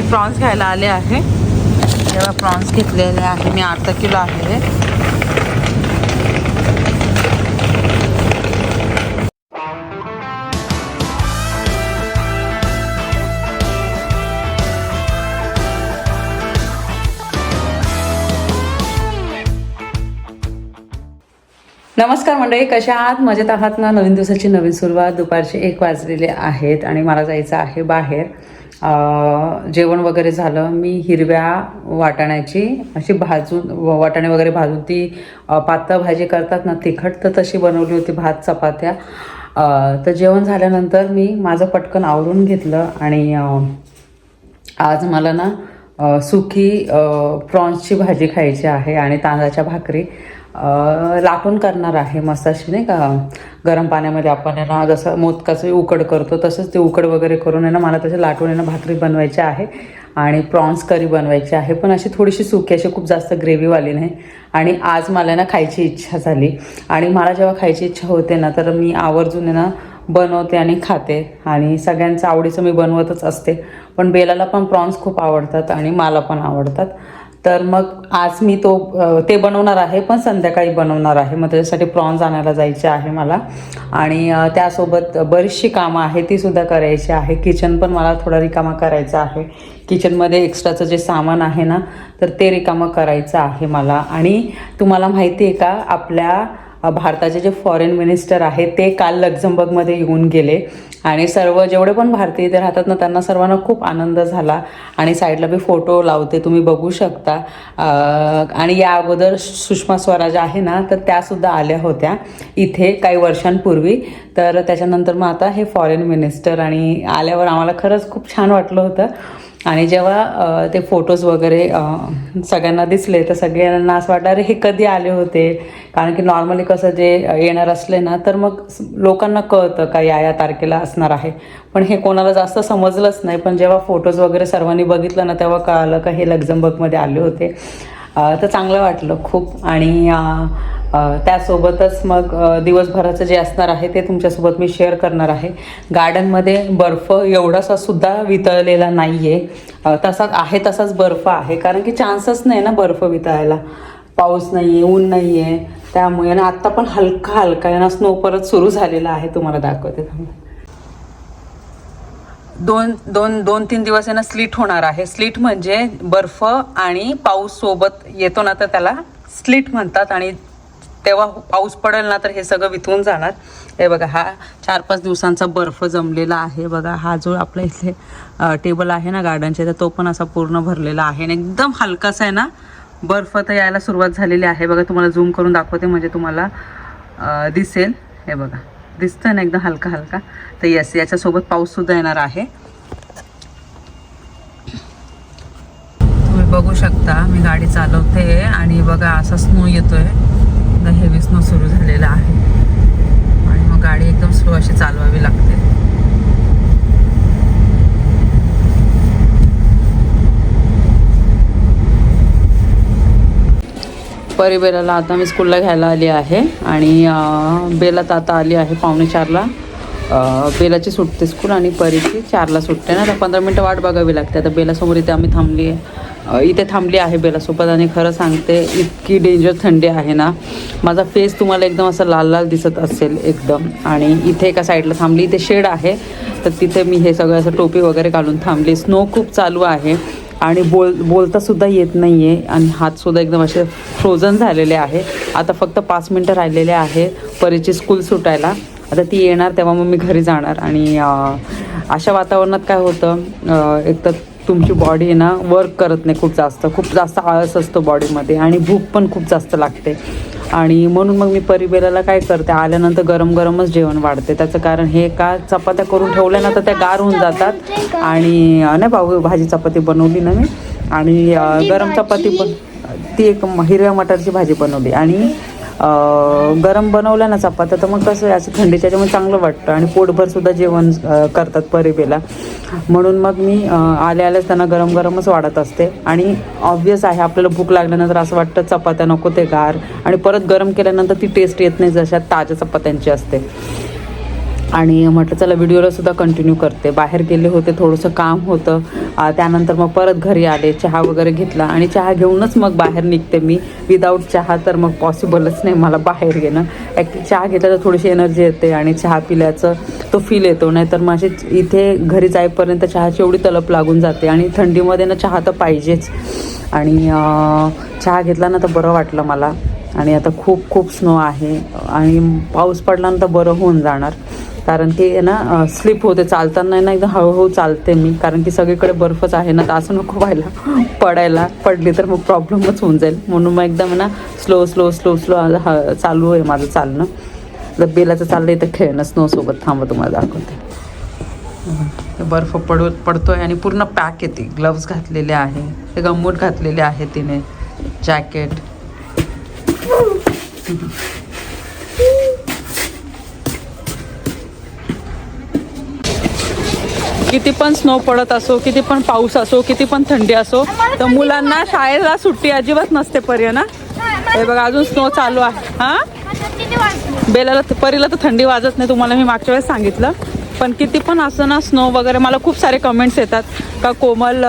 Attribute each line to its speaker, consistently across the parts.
Speaker 1: मी prawns घ्यायला आले आहे. तेव्हा प्रॉन्स घेतलेले आहे. मी अर्धा किलो आहे. नमस्कार मंडळी कशा आहात? मजेत आहात ना? नवीन दिवसाची नवीन सुरुवात. दुपारचे एक वाजलेले आहेत आणि मला जायचं आहे बाहेर. जेवण वगैरे झालं मी हिरव्या वाटाण्याची अशी भाजून व- वाटाणे वगैरे भाजून ती पातळ भाजी करतात ना तिखट तर तशी बनवली होती भात चपात्या. तर जेवण झाल्यानंतर मी माझं पटकन आवरून घेतलं आणि आज मला ना सुकी प्रॉन्सची भाजी खायची आहे आणि तांदळाच्या भाकरी. लाटून करणार आहे मस्त अशी नाही का? गरम पाण्यामध्ये आपण आहे ना जसं मोदकाचं उकड करतो तसंच ते उकड वगैरे करून आहे ना मला तसे लाटून आहे ना भाकरी बनवायची आहे आणि प्रॉन्स करी बनवायची आहे. पण अशी थोडीशी सुकी अशी खूप जास्त ग्रेव्हीवाली नाही. आणि आज मला ना खायची इच्छा झाली. आणि मला जेव्हा खायची इच्छा होते ना तर मी आवर्जून आहे ना बनवते आणि खाते. आणि सगळ्यांचं आवडीचं मी बनवतच असते. पण बेलाला पण प्रॉन्स खूप आवडतात आणि मला पण आवडतात. तर मग आज मी तो ते बनवणार आहे पण संध्याकाळी बनवणार आहे. मग त्याच्यासाठी प्रॉन्स आणायला जायचे आहे मला. आणि त्यासोबत बरीचशी कामं आहे ती सुद्धा करायची आहे. किचन पण मला थोडा रिकामा करायचा आहे. किचनमध्ये एक्स्ट्राचं जे सामान आहे ना तर ते रिकामं करायचं आहे मला. आणि तुम्हाला माहिती आहे का आपल्या भारताचे जे फॉरेन मिनिस्टर आहेत ते काल लक्झमबर्गमध्ये येऊन गेले. आणि सर्व जेवढे पण भारतीय इथे राहतात ना त्यांना सर्वांना खूप आनंद झाला. आणि साईडला मी फोटो लावते तुम्ही बघू शकता. आणि या अगोदर सुषमा स्वराज आहे ना तर त्यासुद्धा आल्या होत्या. इथे काही वर्षांपूर्वी. तर त्याच्यानंतर मग आता हे फॉरेन मिनिस्टर आणि आल्यावर आम्हाला खरंच खूप छान वाटलं होतं. आणि जेव्हा ते फोटोज वगैरे सगळ्यांना दिसले तर सगळ्यांना असं वाटलं अरे हे कधी आले होते? कारण की नॉर्मली कसं जे येणार असले ना तर मग लोकांना कळतं का या या तारखेला असणार आहे. पण हे कोणाला जास्त समजलंच नाही. पण जेव्हा फोटोज वगैरे सर्वांनी बघितलं ना तेव्हा कळालं का हे लक्झमबर्गमध्ये आले होते. तर चांगलं वाटलं खूप. आणि त्यासोबतच मग दिवसभराचं जे असणार आहे ते तुमच्यासोबत मी शेअर करणार आहे. गार्डनमध्ये बर्फ एवढासा सुद्धा वितळलेला नाही आहे तसा आहे तसाच बर्फ आहे. कारण की चान्सच नाही ना बर्फ वितळायला. पाऊस नाही आहे ऊन नाही आहे त्यामुळे आणि आत्ता पण हलका हलका आहे. ना स्नो परत सुरू झालेला आहे. तुम्हाला दाखवते थांबा. दोन दोन दोन तीन दिवस आहे ना स्लीट होणार आहे. स्लीट म्हणजे बर्फ आणि पाऊस सोबत येतो ना तर त्याला स्लीट म्हणतात आणि तेव्हा पाऊस पडेल ना तर हे सगळं विथून जाणार. हे बघा हा चार पाच दिवसांचा बर्फ जमलेला आहे. बघा हा जो आपल्या इथे टेबल आहे ना गार्डनच्या तर तो पण असा पूर्ण भरलेला आहे. आणि एकदम हलकासा आहे ना बर्फ तर यायला सुरुवात झालेली आहे. बघा तुम्हाला झूम करून दाखवते म्हणजे तुम्हाला दिसेल. हे बघा. दिसतंय ना एकदम हलका हलका तर येस याच्यासोबत पाऊससुद्धा येणार आहे. तुम्ही बघू शकता मी गाडी चालवते आणि बघा असा स्नो येतोय. हेवी स्नो सुरू झालेला आहे. आणि मग गाडी एकदम स्लो अशी चालवावी लागते. परी बेलाला आता मी स्कूलला घ्यायला आली आहे आणि बेलात बेला तर आता आली आहे पावणे चारला. बेलाची सुटते स्कूल आणि परीची चारला सुटते. ना तर पंधरा मिनटं वाट बघावी लागते. आता बेलासमोर इथे आम्ही थांबली आहे. इथे थांबली आहे बेलासोबत आणि खरं सांगते इतकी डेंजर थंडी आहे ना. माझा फेस तुम्हाला एकदम असं लाल लाल दिसत असेल एकदम. आणि इथे एका साईडला थांबली. इथे शेड आहे. तर तिथे मी हे सगळं असं टोपी वगैरे घालून थांबली. स्नो खूप चालू आहे. आणि बोल बोलतासुद्धा येत नाही आहे आणि हातसुद्धा एकदम असे फ्रोझन झालेले आहे आता फक्त पाच मिनटं राहिलेले आहे परीची स्कूल सुटायला. आता ती येणार तेव्हा मग मी घरी जाणार. आणि अशा वातावरणात काय होतं? एक तर तुमची बॉडी आहे ना वर्क करत नाही खूप जास्त. खूप जास्त आळस असतो बॉडीमध्ये आणि भूक पण खूप जास्त लागते. आणि म्हणून मग मी परिबेलाला काय करते आल्यानंतर गरम गरमच जेवण वाढते. त्याचं कारण हे का चपात्या करून ठेवल्या ना तर त्या गार होऊन जातात. आणि नाही भाऊ भाजी चपाती बनवली ना मी. आणि गरम चपाती पण ती एक हिरव्या मटारची भाजी बनवली. आणि गरम बनवल्या ना चपात्या तर मग कसं आहे, असं थंडीच्या याच्यामुळे चांगलं वाटतं आणि पोटभरसुद्धा जेवण करतात परिबेला. म्हणून मग मी आल्या आल्याच त्यांना गरम गरमच वाढत असते. आणि ऑब्वियस आहे आपल्याला भूक लागल्यानंतर असं वाटतं चपात्या नको ते गार. आणि परत गरम केल्यानंतर ती टेस्ट येत नाही जशा ताज्या चपात्यांची असते. आणि म्हटलं चला व्हिडिओला सुद्धा कंटिन्यू करते. बाहेर गेले होते थोडंसं काम होतं. त्यानंतर मग परत घरी आले चहा वगैरे घेतला आणि चहा घेऊनच मग बाहेर निघते मी. विदाऊट चहा तर मग पॉसिबलच नाही मला बाहेर घेणं ॲक्च्युली चहा घेतला तर थोडीशी एनर्जी येते आणि चहा पिल्याचं तो फील येतो. नाही तर माझे इथे घरी जाईपर्यंत चहाची एवढी तलप लागून जाते आणि थंडीमध्ये ना चहा तर पाहिजेच. आणि चहा घेतला ना तर बरं वाटलं मला. आणि आता खूप खूप स्नो आहे. आणि पाऊस पडला ना तर बरं होऊन जाणार. कारण की आहे ना स्लिप होते चालताना ना एकदम हळूहळू चालते मी. कारण की सगळीकडे बर्फच आहे ना तर असं नको व्हायला. पडायला पडली तर मग प्रॉब्लेमच होऊन जाईल. म्हणून मग एकदम ना स्लो स्लो स्लो स्लो ह चालू आहे माझं चालणं. जर बेलाचं आहे तर खेळणं स्नोसोबत थांबा तुम्हाला दाखवते. ते बर्फ पडू आहे आणि पूर्ण पॅक येते. ग्लव्स घातलेले आहे. ते गंबूट घातलेले आहे तिने. जॅकेट किती पण स्नो पडत असो किती पण पाऊस असो किती पण थंडी असो तर मुलांना शाळेला सुट्टी अजिबात नसते पर्य ना? हे बघा अजून स्नो चालू आहे. हा? बेलाला परीला तर थंडी वाजत नाही तुम्हाला मी मागच्या वेळेस सांगितलं. पण किती पण असं ना स्नो वगैरे मला खूप सारे कमेंट्स येतात. का कोमल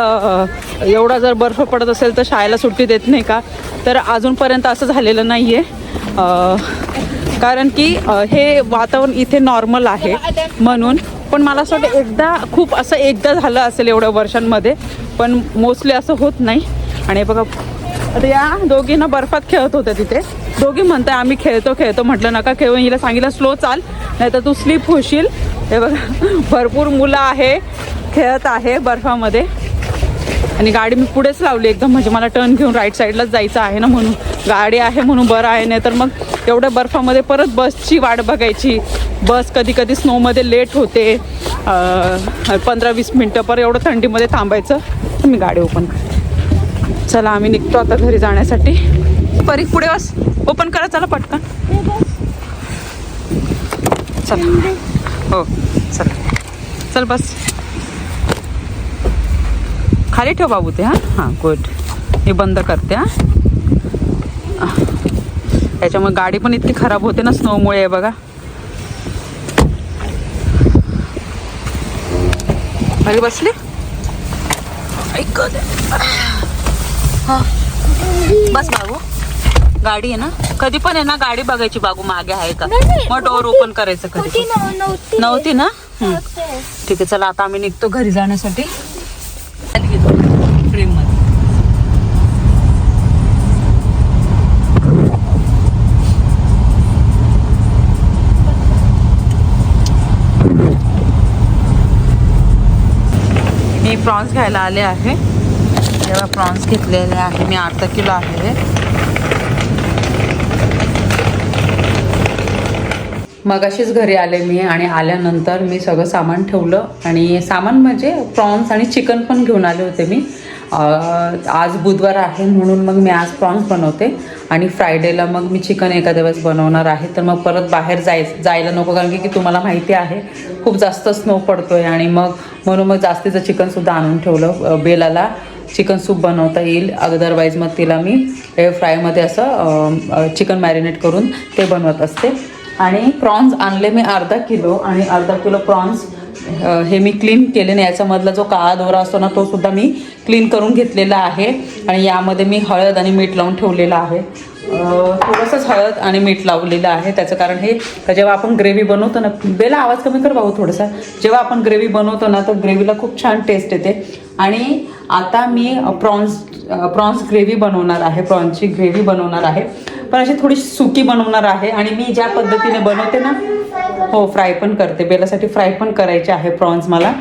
Speaker 1: एवढा जर बर्फ पडत असेल तर शाळेला सुट्टी देत नाही का? तर अजूनपर्यंत असं झालेलं नाही आहे कारण की हे वातावरण इथे नॉर्मल आहे. म्हणून पण मला असं वाटतं एकदा खूप असं एकदा झालं असेल एवढ्या वर्षांमध्ये पण मोस्टली असं होत नाही. आणि बघा आता या दोघींना बर्फात खेळत होत्या तिथे. दोघी म्हणताय आम्ही खेळतो खेळतो. म्हटलं नका खेळून हिला सांगितलं स्लो चाल नाही तर तू स्लीप होशील. हे बघा भरपूर मुलं आहे खेळत आहे बर्फामध्ये. आणि गाडी मी पुढेच लावली एकदम म्हणजे मला टर्न घेऊन राईट साईडलाच जायचं आहे ना म्हणून. गाडी आहे म्हणून बरं आहे नाही तर मग एवढ्या बर्फामध्ये परत बसची वाट बघायची. बस कधी कधी स्नोमध्ये लेट होते. पंधरा वीस मिनटं पर एवढं थंडीमध्ये थांबायचं. मी गाडी ओपन करते. चला आम्ही निघतो आता घरी जाण्यासाठी. परी पुढे बस. ओपन करा चला पटकन. चला. हो चला. चल बस. खाली ठेव बाबू ते हां? हां गुड मी बंद करते हां? त्याच्यामुळे गाडी पण इतकी खराब होते ना स्नोमुळे बघा. अरे बसली? ऐक बस बाबू. गाडी आहे ना? कधी पण आहे ना गाडी बघायची बाबू मागे आहे का? मग डोअर ओपन करायचं कधी नव्हती. ना. ठीक आहे चला आता आम्ही निघतो घरी जाण्यासाठी. प्रॉन्स घ्यायला आले आहे. तेव्हा प्रॉन्स घेतलेले आहे. मी अर्धा किलो आहे. मग अशीच घरी आले मी आणि आल्यानंतर मी सगळं सामान ठेवलं आणि सामान म्हणजे प्रॉन्स आणि चिकन पण घेऊन आले होते मी. आज बुधवार आहे म्हणून मग मी आज प्रॉन्स बनवते. आणि फ्रायडेला मग मी चिकन एखाद्या वेळेस बनवणार आहे. तर मग परत बाहेर जाय जायला नको कारण की तुम्हाला माहिती आहे खूप जास्त स्नो पडतो आहे आणि मग म्हणून मग जास्तीचं चिकनसुद्धा आणून ठेवलं. बेलाला चिकन सूप बनवता येईल. अदरवाईज मग तिला मी एअर फ्रायमध्ये असं चिकन मॅरिनेट करून ते बनवत असते. आणि प्रॉन्स आणले मी अर्धा किलो. आणि अर्धा किलो प्रॉन्स हे मी क्लीन केले नाही. याच्यामधला जो काळा दोरा असतो ना तो सुद्धा मी क्लीन करून घेतलेला आहे. आणि यामध्ये मी हळद आणि मीठ लावून ठेवलेलं आहे. थोडंसंच हळद आणि मीठ लावलेलं आहे. त्याचं कारण हे का जेव्हा आपण ग्रेव्ही बनवतो ना बेला आवाज कमी कर भाऊ थोडासा. जेव्हा आपण ग्रेव्ही बनवतो ना तर ग्रेव्हीला खूप छान टेस्ट येते. आणि आता मी प्रॉन्स प्रॉन्स ग्रेव्ही बनवणार आहे प्रॉन्सची ग्रेव्ही बनवणार आहे. पण अशी थोडी सुकी बनवणार आहे आणि मी ज्या पद्धतीने बनवते ना हो फ्राय पण करते. बेलासाठी फ्राय पण करायचे आहे प्रॉन्स मला.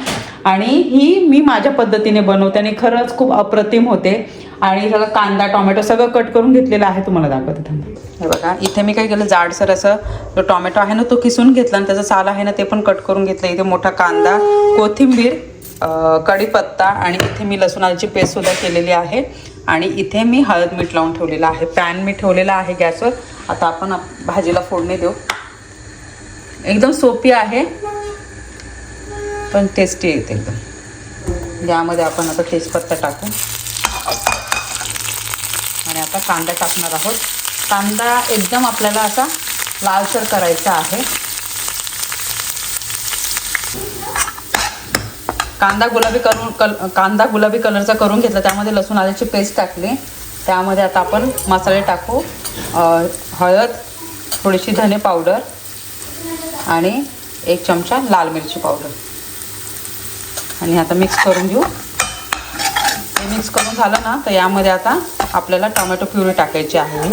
Speaker 1: आणि ही मी माझ्या पद्धतीने बनवते आणि खरंच खूप अप्रतिम होते. आणि सगळं कांदा टोमॅटो सगळं कट करून घेतलेलं आहे. तुम्हाला दाखवते थांबा. हे बघा इथे मी काय केलं जाडसर असं जो टोमॅटो आहे ना तो किसून घेतला आणि त्याचा साल आहे ना ते पण कट करून घेतलं. इथे मोठा कांदा कोथिंबीर कढीपत्ता आणि इथे मी लसूणाची पेस्टसुद्धा केलेली आहे. आणि इथे मी हळद मीठ लावून ठेवलेलं आहे. पॅन मी ठेवलेला आहे गॅसवर. आता आपण आप- भाजीला फोडणी देऊ. एकदम सोपी आहे पण टेस्टी येते एकदम. यामध्ये आपण आता तेजपत्ता टाकू. आणि आता कांदा टाकणार आहोत. कांदा एकदम आपल्याला असा लालसर करायचा आहे. कांदा गुलाबी करून कल कांदा गुलाबी कलरचा करून घेतला. त्यामध्ये लसूण आल्याची पेस्ट टाकली. त्यामध्ये आता आपण मसाले टाकू. हळद थोडीशी धने पावडर आणि एक चमचा लाल मिरची पावडर. आणि आता मिक्स करून घेऊ. हे मिक्स करून झालं ना तर यामध्ये आता आपल्याला टोमॅटो प्युरी टाकायची आहे.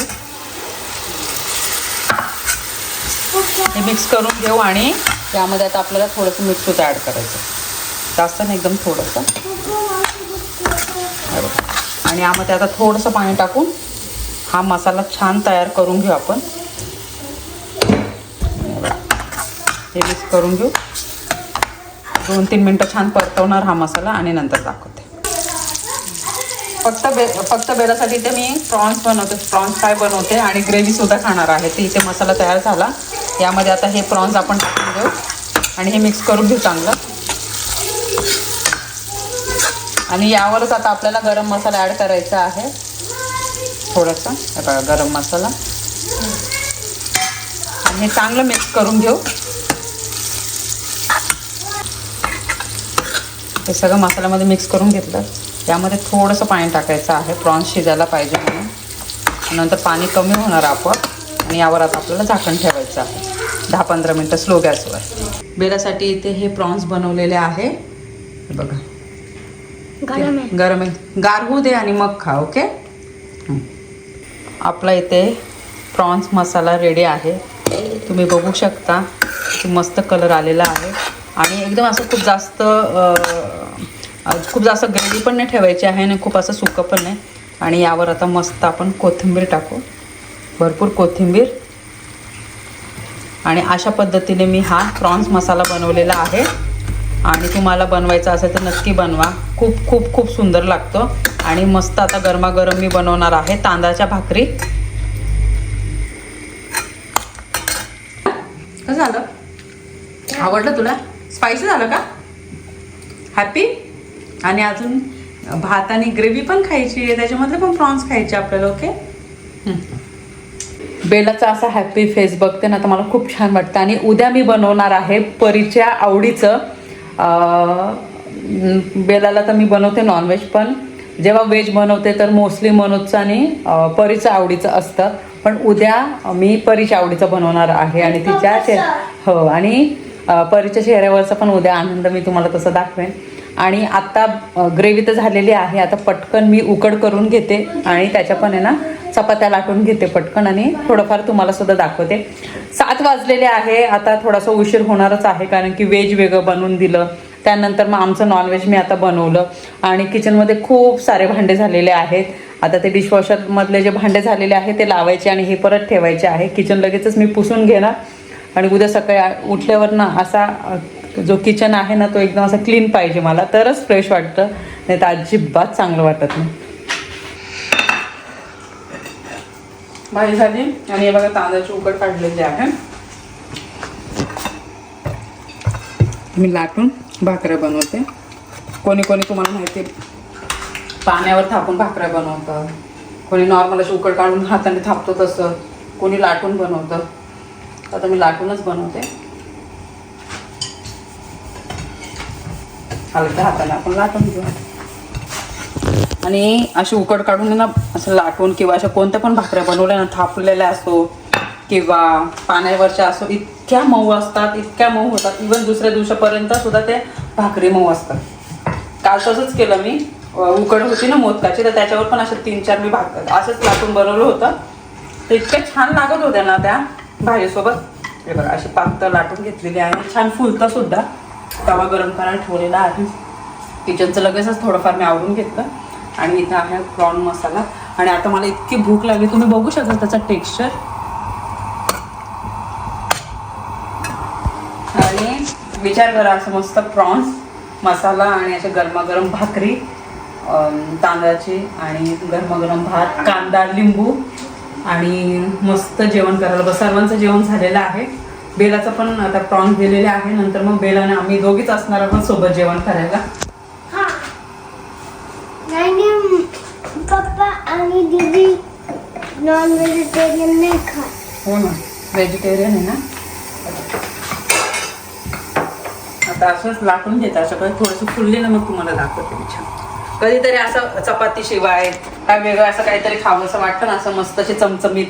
Speaker 1: हे मिक्स करून घेऊ आणि यामध्ये आता आपल्याला थोडंसं मीठ सुद्धा ॲड करायचं. जास्त नाही एकदम थोडंसं. आणि यामध्ये आता थोडंसं पाणी टाकून हा मसाला छान तयार करून घेऊ आपण. हे मिक्स करून घेऊ. दोन तीन मिनटं छान परतवणार हा मसाला आणि नंतर दाखवते. फक्त बे फक्त बेलासाठी ते मी प्रॉन्स बनवते प्रॉन्स फ्राय बनवते आणि ग्रेव्हीसुद्धा खाणार आहे. ते इथे मसाला तयार झाला. यामध्ये आता हे प्रॉन्स आपण टाकून देऊ. आणि हे मिक्स करून घेऊ चांगलं. आणि यावरच आता आपल्याला गरम मसाला ॲड करायचा आहे. थोडासा. बघा गरम मसाला. आणि हे चांगलं मिक्स करून घेऊ. हे सगळं मसाल्यामध्ये मिक्स करून घेतलं. यामध्ये थोडंसं पाणी टाकायचं आहे. प्रॉन्स शिजायला पाहिजे म्हणून. नंतर पाणी कमी होणार आपण आणि यावर आता आपल्याला झाकण ठेवायचं आहे. दहा पंधरा मिनटं स्लो गॅसवर. बेलासाठी इथे हे प्रॉन्स बनवलेले आहे. बघा.
Speaker 2: गरम आहे.
Speaker 1: गरम आहे. गार होऊ दे आणि मग खा ओके? आपला इथे प्रॉन्स मसाला रेडी आहे. तुम्ही बघू शकता की मस्त कलर आलेला आहे. आणि एकदम असं खूप जास्त खूप जास्त ग्रेव्ही पण नाही ठेवायची आहे आणि खूप असं सुकं पण नाही. आणि यावर आता मस्त आपण कोथिंबीर टाकू. भरपूर कोथिंबीर. आणि अशा पद्धतीने मी हा प्रॉन्स मसाला बनवलेला आहे. आणि तुम्हाला बनवायचा असेल तर नक्की बनवा. खूप खूप खूप सुंदर लागतो. आणि मस्त आता गरमागरम मी बनवणार आहे तांदळाच्या भाकरी. कसं झालं? आवडलं तुला? स्पायसी झालं का? हॅपी आणि अजून भात आणि ग्रेव्ही पण खायची आहे त्याच्यामध्ये पण प्रॉन्स खायचे आपल्याला ओके बेलाचा असा हॅपी फेस बघते ना तर मला खूप छान वाटतं. आणि उद्या मी बनवणार आहे परीच्या आवडीचं बेलाला तर मी बनवते नॉनव्हेज पण. जेव्हा व्हेज बनवते तर मोस्टली मनोजचं आणि परीचं आवडीचं असतं. पण उद्या मी परीच्या आवडीचं बनवणार आहे आणि तिच्या हो आणि परीच्या चेहऱ्यावरचा पण उद्या आनंद मी तुम्हाला तसं दाखवेन. आणि आता ग्रेव्ही तर झालेली आहे. आता पटकन मी उकड करून घेते आणि त्याच्या पण आहे ना चपात्या लाटून घेते पटकन आणि थोडंफार तुम्हाला सुद्धा दाखवते. सात वाजलेले आहे. आता थोडासा उशीर होणारच आहे कारण की व्हेज वेगळं बनवून दिलं. त्यानंतर मग आमचं नॉनव्हेज मी आता बनवलं. आणि किचनमध्ये खूप सारे भांडे झालेले आहेत. आता ते डिशवॉशरमधले जे भांडे झालेले आहे ते लावायचे आणि हे परत ठेवायचे आहे. किचन लगेचच मी पुसून घेणार. आणि उद्या सकाळी उठल्यावर ना असा जो किचन आहे ना तो एकदम असा क्लीन पाहिजे मला. तरच फ्रेश वाटतं. नाही तर अजिबात चांगलं वाटत नाही. भाजी झाली. आणि हे बघा तांदळाची उकड काढलेली आहे. मी लाटून भाकऱ्या बनवते. कोणी कोणी तुम्हाला माहिती पाण्यावर थापून भाकऱ्या बनवतं कोणी नॉर्मल अशी उकड काढून हाताने थापतो तसं. कोणी लाटून बनवतं. आता मी लाटूनच बनवते. हलक्या हाताने आपण लाटून घेऊ. आणि अशी उकड काढून ना असं लाटून किंवा अशा कोणत्या पण भाकऱ्या बनवल्या ना थापलेल्या असो किंवा पाण्यावरच्या असो इतक्या मऊ असतात इतक्या मऊ होतात. इवन दुसऱ्या दिवसापर्यंत सुद्धा ते भाकरी मऊ असतात. काल तसंच केलं मी. उकड होती ना मोदकाची तर त्याच्यावर पण असे तीन चार मी भाकर असंच लाटून बनवलं होतं. तर इतक्या छान लागत होत्या ना त्या भाजीसोबत. हे बघा अशी पातळ लाटून घेतलेली आहे. छान फुलतं सुद्धा. तवा गरम करायला ठेवलेला आहे. किचनचं लगेचच थोडंफार मी आवडून घेतलं. आणि इथं आहे प्रॉन मसाला आणि आता मला इतकी भूक लागली तुम्ही बघू शकता त्याचा टेक्स्चर आणि विचार करा असं मस्त प्रॉन्स मसाला आणि अशा गरमागरम भाकरी तांदळाची आणि गरमागरम भात कांदा लिंबू आणि मस्त जेवण करायला बस सर्वांचं जेवण झालेलं आहे. बेलाचं पण आता प्रॉन्स दिलेले आहे नंतर मग बेलाने आम्ही दोघीच असणार आहोत सोबत जेवण करायला.
Speaker 2: हा. पप्पा आणि दीदी नॉन व्हेजिटेरियन नाही खात.
Speaker 1: हो ना व्हेजिटेरियन आहे ना? मस्त असंच लाटून घेतात असं काही थोडंसं फुलले ना मग तुम्हाला दाखवते मी छान. कधीतरी असं चपाती शिवाय काय वेगळं असं काहीतरी खावं असं वाटतं ना असं मस्त अशी चमचमीत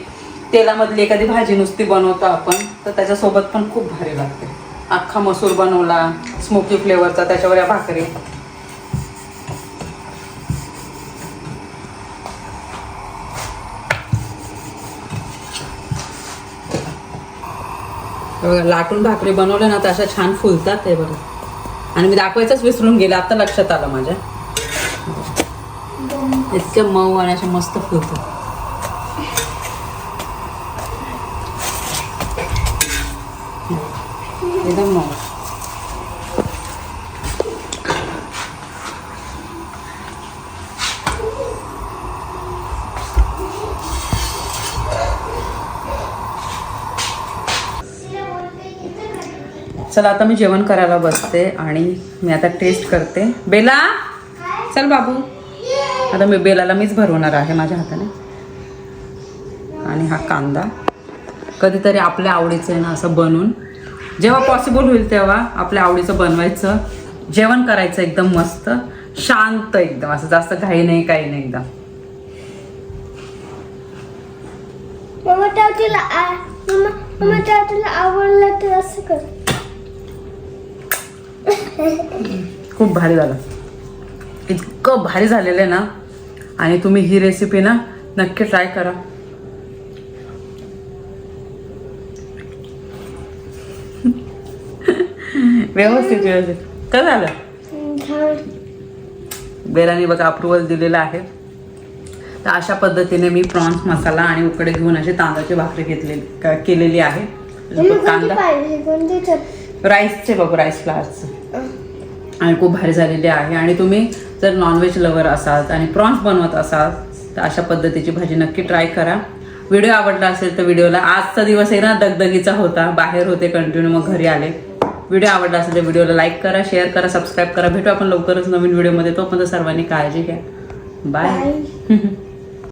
Speaker 1: तेलामधली एखादी भाजी नुसती बनवतो आपण तर त्याच्यासोबत पण खूप भारी लागते. अख्खा मसूर बनवला स्मोकी फ्लेवरचा त्याच्यावर या भाकरी. बघा लाटून भाकरी बनवल्या ना तर अशा छान फुलतात ते बघा. आणि मी दाखवायचंच विसरून गेले आता लक्षात आलं माझ्या. इतकं मऊ आणि अशा मस्त फुलतात. एकदम मऊ चला आता मी जेवण करायला बसते आणि मी आता टेस्ट करते. बेला? चल बाबू. आता मी बेलाला मीच भरवणार आहे माझ्या हाताने. आणि हा कांदा. कधीतरी आपल्या आवडीचं आहे ना असं बनून जेव्हा पॉसिबल होईल तेव्हा आपल्या आवडीचं बनवायचं जेवण करायचं एकदम मस्त शांत एकदम असं जास्त घाई नाही काही नाही एकदम.
Speaker 2: आवडलं तर असं कर.
Speaker 1: खूप भारी झालं. इतकं भारी झालेलं आहे ना आणि तुम्ही ही रेसिपी ना नक्की ट्राय करा. व्यवस्थित व्यवस्थित. काय झालं? बेराने बघा अप्रुव्हल दिलेलं आहे. तर अशा पद्धतीने मी प्रॉन्स मसाला आणि उकडे घेऊन अशी तांदळाची भाकरी घेतलेली का- केलेली आहे. कांदा राईसचे बघू राईस फ्लावरचं आणि खूप भारी झालेली आहे. आणि तुम्ही जर नॉनव्हेज लवर असाल आणि प्रॉन्स बनवत असाल तर अशा पद्धतीची भाजी नक्की ट्राय करा. व्हिडिओ आवडला असेल तर व्हिडिओला आजचा दिवस आहे ना दगदगीचा होता. बाहेर होते कंटिन्यू मग घरी आले. व्हिडिओ आवडला असेल तर व्हिडिओला लाईक करा शेअर करा सबस्क्राईब करा. भेटू आपण लवकरच नवीन व्हिडिओमध्ये तोपर्यंत सर्वांनी काळजी घ्या.
Speaker 2: बाय